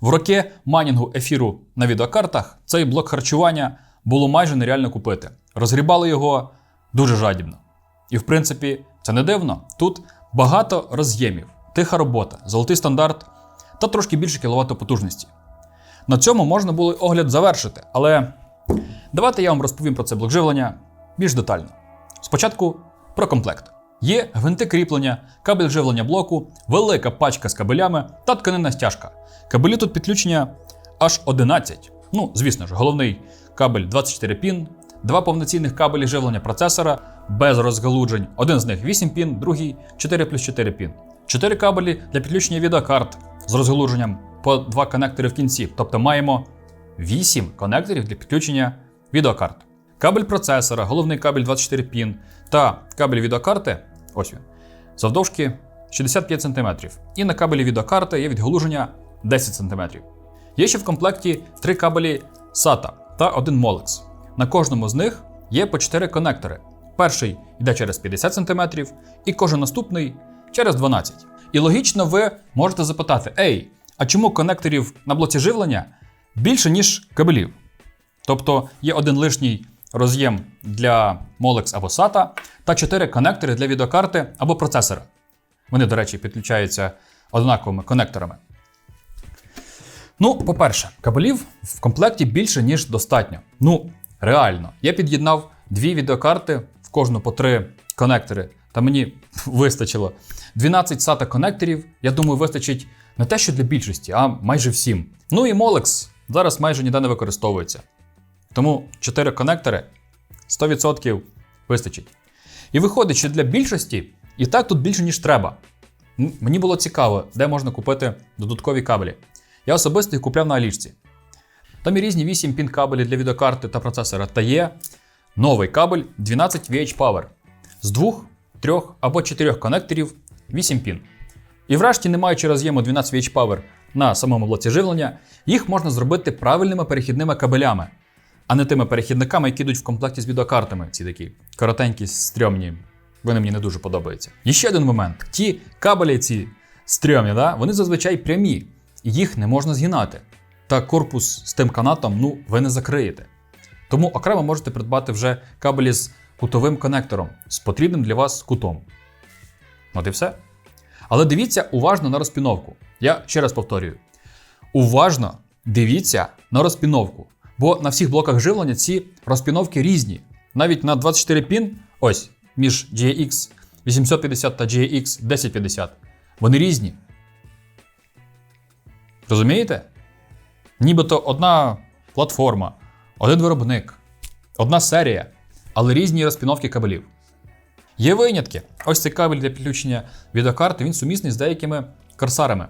В роки майнінгу ефіру на відеокартах цей блок харчування було майже нереально купити. Розгрібали його дуже жадібно. І в принципі, це не дивно. Тут багато роз'ємів, тиха робота, золотий стандарт та трошки більше кіловат потужності. На цьому можна було огляд завершити, але давайте я вам розповім про це блок живлення більш детально. Спочатку про комплект. Є гвинти кріплення, кабель живлення блоку, велика пачка з кабелями та тканинна стяжка. Кабелі тут підключення аж 11. Ну, звісно ж, головний кабель 24 пін, два повноцінних кабелі живлення процесора без розгалуджень. Один з них 8 пін, другий 4 плюс 4 пін. Чотири кабелі для підключення відеокарт з розгалудженням по два конектори в кінці. Тобто маємо 8 конекторів для підключення відеокарт. Кабель процесора, головний кабель 24 пін та кабель відеокарти, ось він, завдовжки 65 см. І на кабелі відеокарти є відгалуження 10 см. Є ще в комплекті три кабелі SATA та один Molex. На кожному з них є по 4 конектори. Перший йде через 50 см, і кожен наступний через 12. І логічно ви можете запитати: Ей, а чому конекторів на блоці живлення більше, ніж кабелів? Тобто є один лишній роз'єм для Molex або SATA та 4 конектори для відеокарти або процесора. Вони, до речі, підключаються однаковими конекторами. Ну, по-перше, кабелів в комплекті більше, ніж достатньо. Ну, реально. Я під'єднав дві відеокарти в кожну по три конектори, та мені вистачило. 12 SATA конекторів, я думаю, вистачить не те, що для більшості, а майже всім. Ну і Molex зараз майже ніде не використовується. Тому 4 конектори 100% вистачить. І виходить, що для більшості і так тут більше, ніж треба. Мені було цікаво, де можна купити додаткові кабелі. Я особисто їх купляв на Алішці. Там є різні 8 пін кабелі для відеокарти та процесора, та є новий кабель 12 VH Power з двох, трьох або чотирьох конекторів 8 пін. І врешті, не маючи роз'єму 12 VH Power на самому блоці живлення, їх можна зробити правильними перехідними кабелями, а не тими перехідниками, які йдуть в комплекті з відеокартами. Ці такі коротенькі, стрьомні. Вони мені не дуже подобаються. І ще один момент: ті кабелі, ці стрьомні, да, вони зазвичай прямі, їх не можна згинати. Та корпус з тим канатом ну, ви не закриєте. Тому окремо можете придбати вже кабелі з кутовим конектором, з потрібним для вас кутом. От і все. Але дивіться уважно на розпіновку. Я ще раз повторюю: уважно дивіться на розпіновку. Бо на всіх блоках живлення ці розпіновки різні. Навіть на 24 пін, ось між GX 850 та GX 1050, вони різні. Розумієте? Нібито одна платформа, один виробник, одна серія, але різні розпіновки кабелів. Є винятки. Ось цей кабель для підключення відеокарти, він сумісний з деякими корсарами.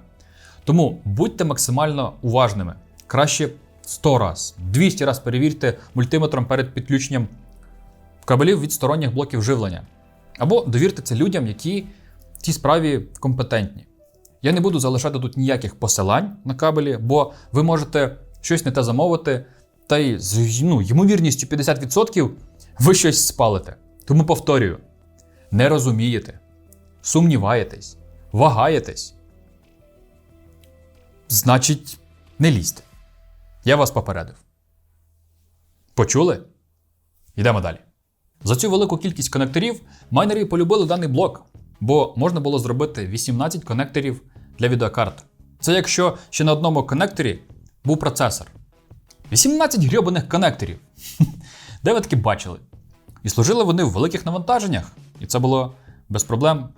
Тому будьте максимально уважними. Краще 100 раз, 200 раз перевірте мультиметром перед підключенням кабелів від сторонніх блоків живлення. Або довірте це людям, які в цій справі компетентні. Я не буду залишати тут ніяких посилань на кабелі, бо ви можете щось не те замовити, та й з ну, ймовірністю 50% ви щось спалите. Тому повторюю: не розумієте, сумніваєтесь, вагаєтесь. Значить, не лізьте. Я вас попередив. Почули? Йдемо далі. За цю велику кількість конекторів майнери полюбили даний блок, бо можна було зробити 18 конекторів для відеокарт. Це якщо ще на одному конекторі був процесор. 18 грьобаних конекторів. Де ви таки бачили? І служили вони в великих навантаженнях, і це було без проблем.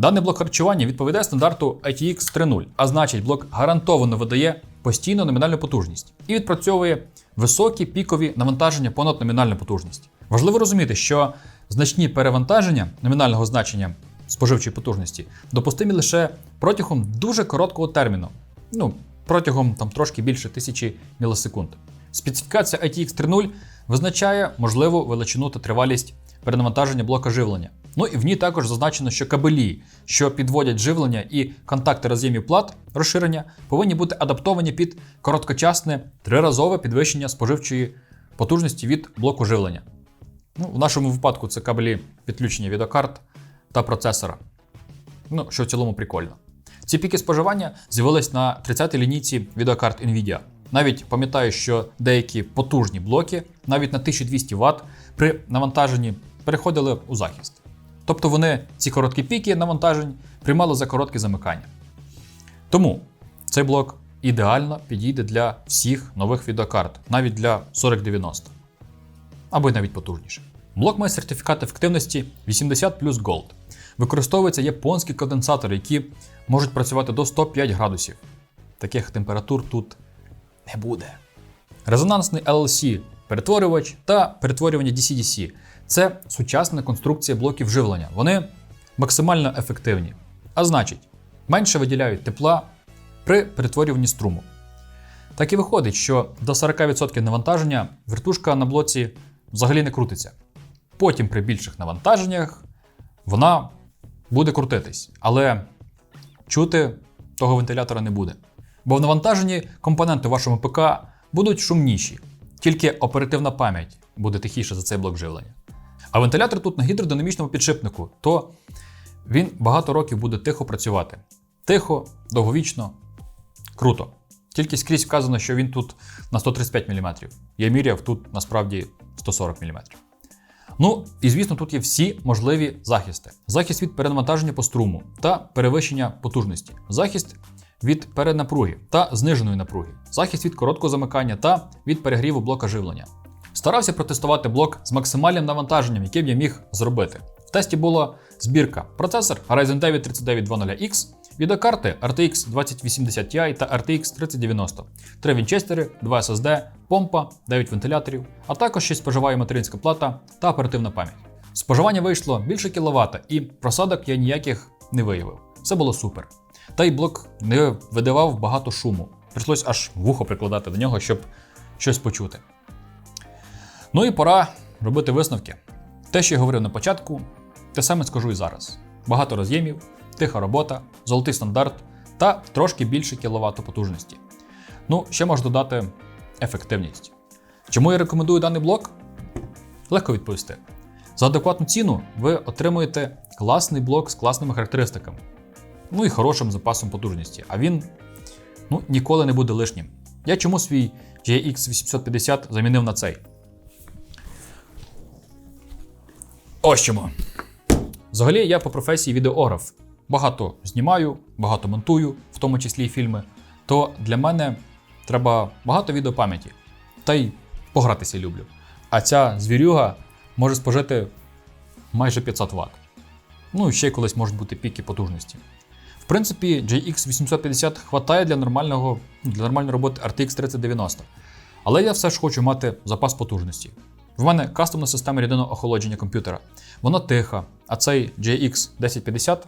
Даний блок харчування відповідає стандарту ITX 3.0, а значить, блок гарантовано видає постійну номінальну потужність і відпрацьовує високі пікові навантаження понад номінальну потужність. Важливо розуміти, що значні перевантаження номінального значення споживчої потужності допустимі лише протягом дуже короткого терміну, ну протягом там трошки більше тисячі мілісекунд. Специфікація ITX 3.0 визначає можливу величину та тривалість перенавантаження блока живлення. Ну і в ній також зазначено, що кабелі, що підводять живлення і контакти роз'ємів плат розширення, повинні бути адаптовані під короткочасне триразове підвищення споживчої потужності від блоку живлення. Ну, в нашому випадку це кабелі підключення відеокарт та процесора. Ну, що в цілому прикольно. Ці піки споживання з'явились на 30-й лінійці відеокарт Nvidia. Навіть пам'ятаю, що деякі потужні блоки, навіть на 1200 Вт, при навантаженні переходили у захист. Тобто вони ці короткі піки навантажень приймали за коротке замикання. Тому цей блок ідеально підійде для всіх нових відеокарт, навіть для 4090 або й навіть потужніше. Блок має сертифікат ефективності 80 плюс Gold. Використовуються японські конденсатори, які можуть працювати до 105 градусів. Таких температур тут не буде. Резонансний LLC перетворювач та перетворювання DC-DC це сучасна конструкція блоків живлення. Вони максимально ефективні, а значить, менше виділяють тепла при перетворюванні струму. Так і виходить, що до 40% навантаження вертушка на блоці взагалі не крутиться. Потім при більших навантаженнях вона буде крутитись, але чути того вентилятора не буде. Бо в навантаженні компоненти в вашому ПК будуть шумніші, тільки оперативна пам'ять буде тихіша за цей блок живлення. А вентилятор тут на гідродинамічному підшипнику, то він багато років буде тихо працювати. Тихо, довговічно, круто. Тільки скрізь вказано, що він тут на 135 мм. Я міряв тут насправді 140 мм. Ну і звісно, тут є всі можливі захисти: захист від перенавантаження по струму та перевищення потужності, захист від перенапруги та зниженої напруги, захист від короткого замикання та від перегріву блока живлення. Старався протестувати блок з максимальним навантаженням, яке б я міг зробити. В тесті була збірка процесор Ryzen 9 3900X, відеокарти RTX 2080 Ti та RTX 3090, 3 вінчестери, 2 SSD, помпа, 9 вентиляторів, а також ще споживає материнська плата та оперативна пам'ять. Споживання вийшло більше кіловата, і просадок я ніяких не виявив. Все було супер. Та й блок не видавав багато шуму. Прийшлось аж вухо прикладати до нього, щоб щось почути. Ну і пора робити висновки. Те, що я говорив на початку, те саме скажу і зараз. Багато роз'ємів, тиха робота, золотий стандарт та трошки більше кіловат потужності. Ну, ще можу додати ефективність. Чому я рекомендую даний блок? Легко відповісти. За адекватну ціну ви отримуєте класний блок з класними характеристиками, ну і хорошим запасом потужності. А він ну, ніколи не буде лишнім. Я чому свій GX 850 замінив на цей? Ось чому. Взагалі, я по професії відеограф. Багато знімаю, багато монтую, в тому числі і фільми. То для мене треба багато відеопам'яті. Та й погратися люблю. А ця звірюга може спожити майже 500 Вт. Ну і ще колись можуть бути піки потужності. Принципі, GX 850 хватає для нормального, для нормальної роботи RTX 3090. Але я все ж хочу мати запас потужності. В мене кастомна система рідинного охолодження комп'ютера. Вона тиха, а цей GX 1050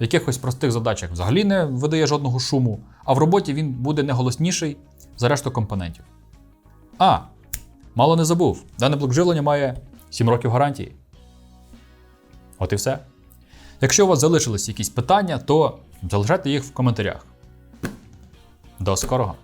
в якихось простих задачах взагалі не видає жодного шуму, а в роботі він буде не голосніший за решту компонентів. А, мало не забув, даний блок живлення має 7 років гарантії. От і все. Якщо у вас залишились якісь питання, то залишайте їх в коментарях. До скорого!